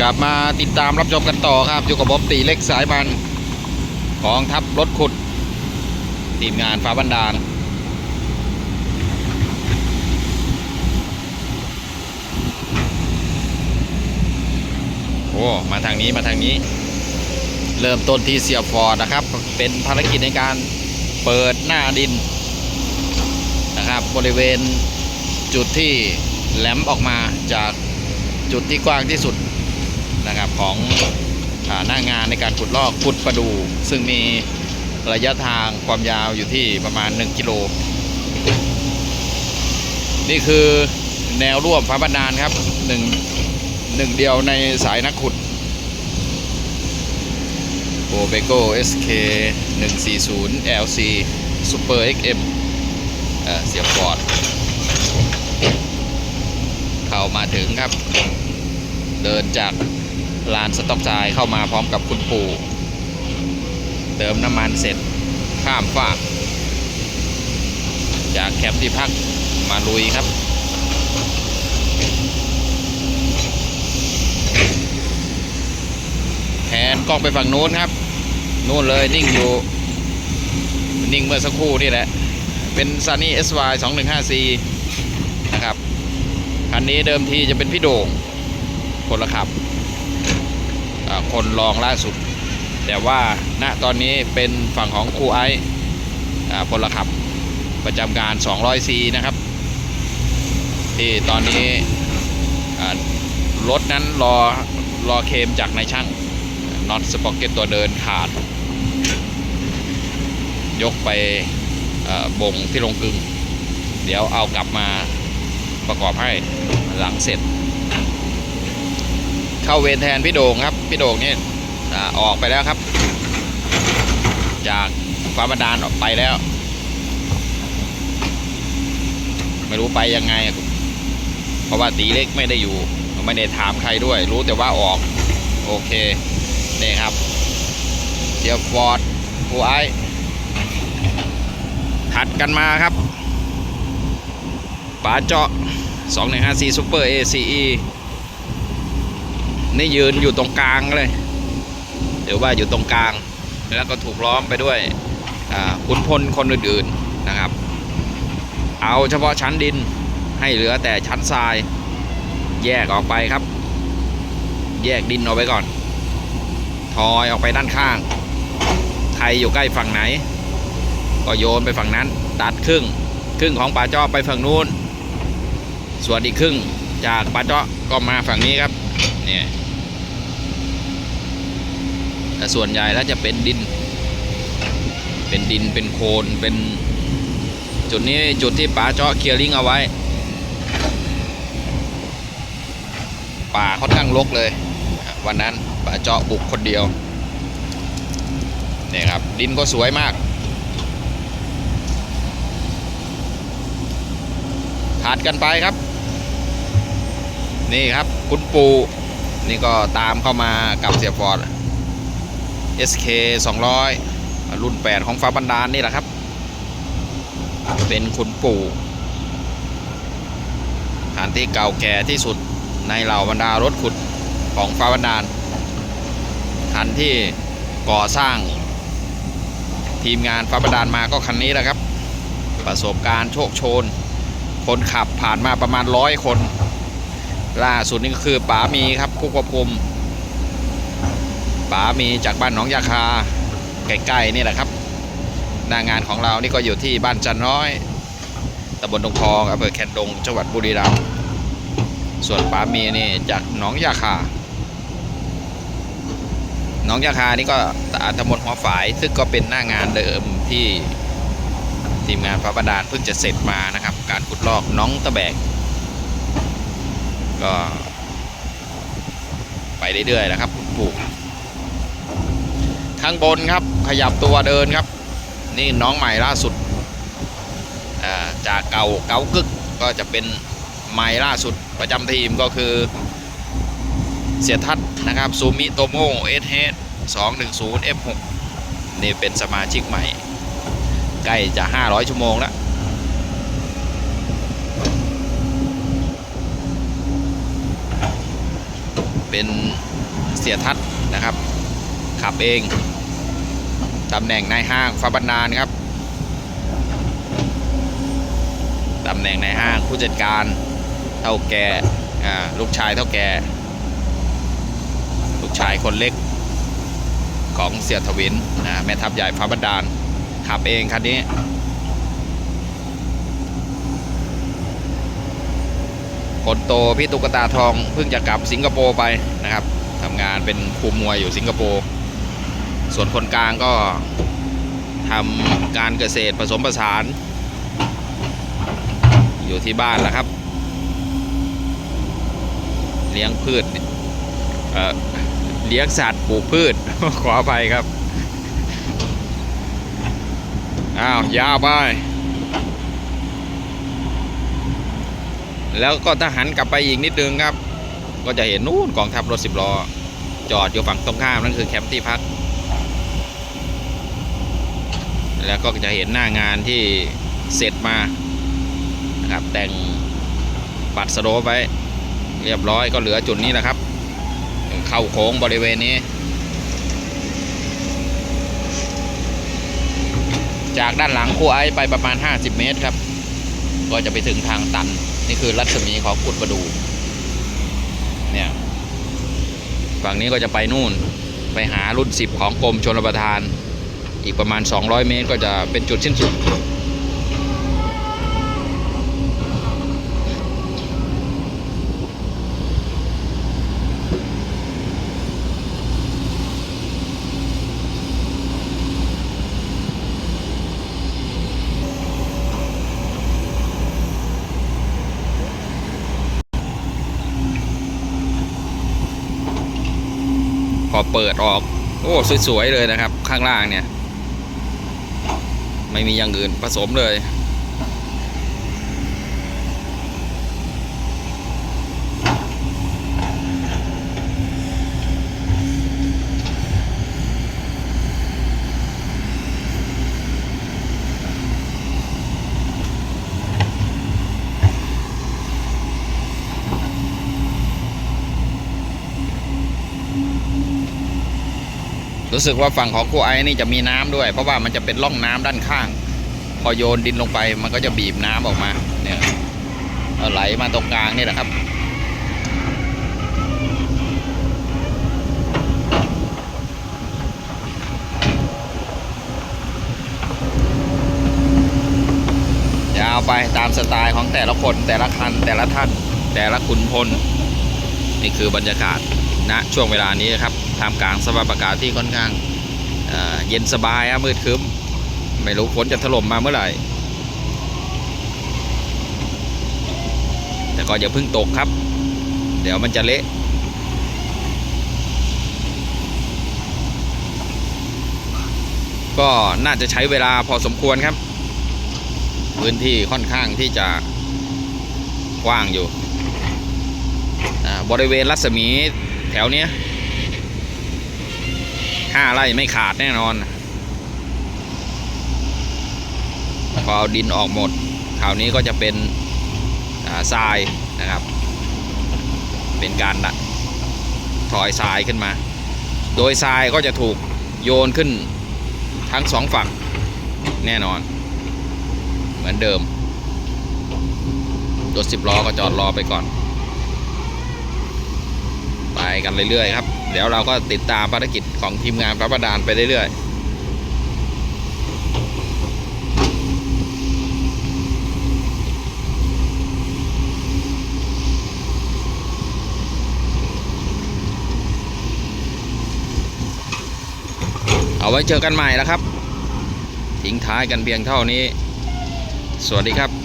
กลับมาติดตามรับชมกันต่อครับอยู่กับผมตีเล็กสายมันของทัพรถขุด ทีมงานฟ้าบันดาล โอ้ มาทางนี้มาทางนี้ เริ่มต้นที่เสียฟอร์ดนะครับ เป็นภารกิจในการเปิดหน้าดินนะครับ บริเวณจุดที่แหลมออกมาจากจุดที่กว้างที่สุด นะครับของอหน้างานในการขุดลอกขุดประดู ซึ่งมีระยะทางความยาวอยู่ที่ประมาณ 1 กิโล นี่คือแนวร่วมฟ้าบันดาลครับหนึ่งหนึ่งเดียวในสายนักขุดโ o เบโก้ SK 140 LC Super XM เอ่อเสียบฟอร์ดเข้ามาถึงครับ เดินจาก ลานสต็อกทรายเข้ามาพร้อมกับคุณปู่เติมน้ำมันเสร็จข้ามฟาก จากแคมป์ที่พักมาลุยครับแผนกล้องไปฝั่งนู้นครับนู่นเลยนิ่งอยู่ นิ่งเมื่อสักครู่นี่แหละ เป็น Sunny SY 215C นะครับ คันนี้เดิมทีจะเป็นพี่โด่งคนละขับ คนรองล่าสุด แต่ว่าณตอนนี้เป็นฝั่งของครูไอซ์พลขับประจำการ 200C นะครับ ที่ตอนนี้รถนั้นรอรอเคมจากนายช่างน็อตสปอกเก็ตตัวเดินขาด ยกไปบ่งที่ลงกึง เดี๋ยวเอากลับมาประกอบให้หลังเสร็จ เข้าเวรแทนพี่โด่งครับพี่โด่งนี่ออกไปแล้วครับ จากฟ้าบันดาลออกไปแล้ว ไม่รู้ไปยังไง เพราะว่าตีเล็กไม่ได้อยู่ไม่ได้ถามใครด้วย รู้แต่ว่าออก โอเคนี่ครับเสียฟอร์ดผู้ไอซ์ถัดกันมาครับป๋าเจาะ 2154 Super ACE นี่ยืนอยู่ตรงกลางเลยเดี๋ยวว่าอยู่ตรงกลาง แล้วก็ถูกล้อมไปด้วยขุนพลคนอื่นๆนะครับ เอาเฉพาะชั้นดินให้เหลือแต่ชั้นทราย แยกออกไปครับ แยกดินออกไปก่อนทอยออกไปด้านข้าง ใครอยู่ใกล้ฝั่งไหน ก็โยนไปฝั่งนั้น ตัดครึ่ง ครึ่งของป่าจ้อไปฝั่งนู้น ส่วนอีกครึ่งจากป่าจ้อก็มาฝั่งนี้ครับเนี่ย แต่ส่วนใหญ่แล้วจะเป็นดิน เป็นดินเป็นโคลนเป็นจุดนี้จุดที่ป่าเจาะเคลียร์ลิงเอาไว้ ป่าค่อนข้างรกเลย วันนั้นป่าเจาะบุกคนเดียวเนี่ยครับ ดินก็สวยมากถัดกันไปครับ นี่ครับ คุณปูนี่ก็ตามเข้ามากับเสียฟอร์ด SK 200 รุ่น 8 ของฟ้าบันดาลนี่แหละครับ เป็นคุณปู่ฐานที่เก่าแก่ที่สุดในเหล่าบรรดารถขุดของฟ้าบันดาลคันที่ก่อสร้างทีมงานฟ้าบันดาลมาก็คันนี้แหละครับ ประสบการณ์โชคโชน คนขับผ่านมาประมาณร้อยคน ล่าสุดนี่ก็คือป๋ามีครับคุกประพรม ป๋ามีจากบ้านหนองยาคาใกล้ๆนี่แหละครับ หน้างานของเรานี่ก็อยู่ที่บ้านจันน้อยตำบลดงพองอำเภอแคนดงจังหวัดบุรีรัมย์ส่วนป๋ามีนี่จากหนองยาคาหนองยาคานี่ก็ตำบลหัวฝาย ซึ่งก็เป็นหน้างานเดิมที่ทีมงานฟ้าบาดาลเพิ่งจะเสร็จมานะครับ การขุดลอกน้องตะแบก ก็ ไปเรื่อยๆนะครับคุณปู่ ข้างบนครับ ขยับตัวเดินครับ นี่น้องใหม่ล่าสุดจากเก่าเก่ากึกก็จะเป็นใหม่ล่าสุดประจำทีมก็คือเสียทัศนะครับซูมิโตโมเอสเฮด210 F6 นี่เป็นสมาชิกใหม่ ใกล้จะ500ชั่วโมงแล้ว เป็นเสียทัศนะครับ ขับเอง ตำแหน่งนายห้างฟ้าบรรณานครับตำแหน่งนายห้างผู้จัดการเท่าแก่ลูกชายเท่าแก่ลูกชายคนเล็กของเสียทวินนะแม่ทัพใหญ่ฟ้าบรรดาลขับเองคันนี้คนโตพี่ตุ๊กตาทองเพิ่งจะกลับสิงคโปร์ไปนะครับทำงานเป็นครูมวยอยู่สิงคโปร์ ส่วนคนกลางก็ทำการเกษตรผสมผสาน อยู่ที่บ้านแหละครับ เลี้ยงพืชเเลี้ยงสัตว์ปลูกพืช ขออภัยครับ อ้าวยาวไป แล้วก็ถ้าหันกลับไปอีกนิดนึงครับ ก็จะเห็นนู่นกองทัพรถสิบล้อ จอดอยู่ฝั่งตรงข้ามนั่นคือแคมป์ที่พัก แล้วก็จะเห็นหน้างานที่เสร็จมานะครับ แต่งปัดสโลปไว้เรียบร้อยก็เหลือจุดนี้แหละครับ เข้าโค้งบริเวณนี้ จากด้านหลังคูไอไปประมาณ 50 เมตรครับ ก็จะไปถึงทางตัน นี่คือรัศมีของกุดประดู เนี่ย ฝั่งนี้ก็จะไปนู่นไปหารุ่น 10 ของกรมชนประทาน อีกประมาณ 200 เมตรก็จะเป็นจุดสิ้นสุด พอเปิดออก โอ้ สวย ๆ เลยนะครับ ข้างล่างเนี่ย ไม่มีอย่างอื่นผสมเลย รู้สึกว่าฝั่งของครูไอ้นี่จะมีน้ำด้วย เพราะว่ามันจะเป็นร่องน้ำด้านข้าง พอโยนดินลงไปมันก็จะบีบน้ำออกมาเนี่ยไหลมาตรงกลางนี่แหละครับยาวไปตามสไตล์ของแต่ละคนแต่ละคันแต่ละท่านแต่ละขุนพล นี่คือบรรยากาศณช่วงเวลานี้ครับ ท่ามกลางสภาพอากาศที่ค่อนข้างเย็นสบายอะมืดครึ้ม ไม่รู้ฝนจะถล่มมาเมื่อไหร่ แต่ก็อย่าเพิ่งตกครับ เดี๋ยวมันจะเละก็น่าจะใช้เวลาพอสมควรครับ พื้นที่ค่อนข้างที่จะกว้างอยู่ บริเวณรัศมีแถวเนี้ย ห้าไร่ไม่ขาดแน่นอน พอเอาดินออกหมดคราวนี้ก็จะเป็นทรายนะครับ เป็นการดะถอยทรายขึ้นมา โดยทรายก็จะถูกโยนขึ้นทั้งสองฝั่งแน่นอน เหมือนเดิมรถสิบล้อก็จอดรอไปก่อน กันเรื่อยๆครับ เดี๋ยวเราก็ติดตามภารกิจของทีมงานพระประดานไปเรื่อยๆเอาไว้เจอกันใหม่แล้วครับ ทิ้งท้ายกันเพียงเท่านี้ สวัสดีครับ